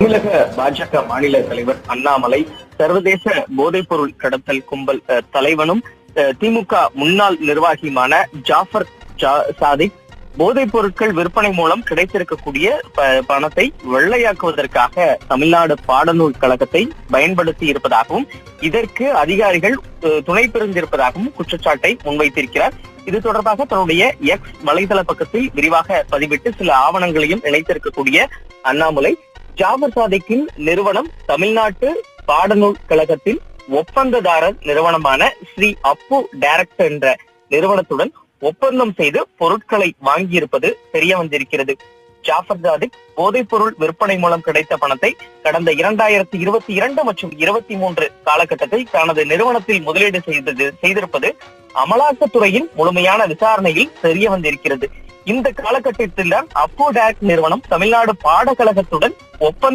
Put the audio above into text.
தமிழக பாஜக மாநில தலைவர் அண்ணாமலை சர்வதேச போதைப்பொருள் கடத்தல் கும்பல் தலைவனும் திமுக முன்னாள் நிர்வாகியுமான ஜாஃபர் சாதிக் போதைப் பொருட்கள் விற்பனை மூலம் கிடைத்திருக்கக்கூடிய பணத்தை வெள்ளையாக்குவதற்காக தமிழ்நாடு பாடநூல் கழகத்தை பயன்படுத்தி இருப்பதாகவும் இதற்கு அதிகாரிகள் துணை பிரிந்திருப்பதாகவும் குற்றச்சாட்டை முன்வைத்திருக்கிறார். இது தொடர்பாக தன்னுடைய எக்ஸ் வலைதள பக்கத்தில் விரிவாக பதிவிட்டு சில ஆவணங்களையும் இணைத்திருக்கக்கூடிய அண்ணாமலை ஜாபர் சாதிக்கின் நிறுவனம் தமிழ்நாட்டு பாடநூல் கழகத்தில் ஒப்பந்ததாரர் நிறுவனமான ஸ்ரீ அப்பு டைரக்ட் என்ற நிறுவனத்துடன் ஒப்பந்தம் செய்து பொருட்களை வாங்கியிருப்பது தெரிய வந்திருக்கிறது. ஜாஃபர் ஜாதிக் போதைப்பொருள் விற்பனை மூலம் கிடைத்த பணத்தை கடந்த இரண்டாயிரத்தி இருபத்தி இரண்டு மற்றும் இருபத்தி மூன்று காலகட்டத்தில் தனது நிறுவனத்தில் முதலீடு செய்தது செய்திருப்பது அமலாக்கத்துறையின் முழுமையான விசாரணையில் தெரிய வந்திருக்கிறது. இந்த காலகட்டத்தில் தான் அப்போ டேக் நிறுவனம் தமிழ்நாடு பாடக்கழகத்துடன் ஒப்பந்த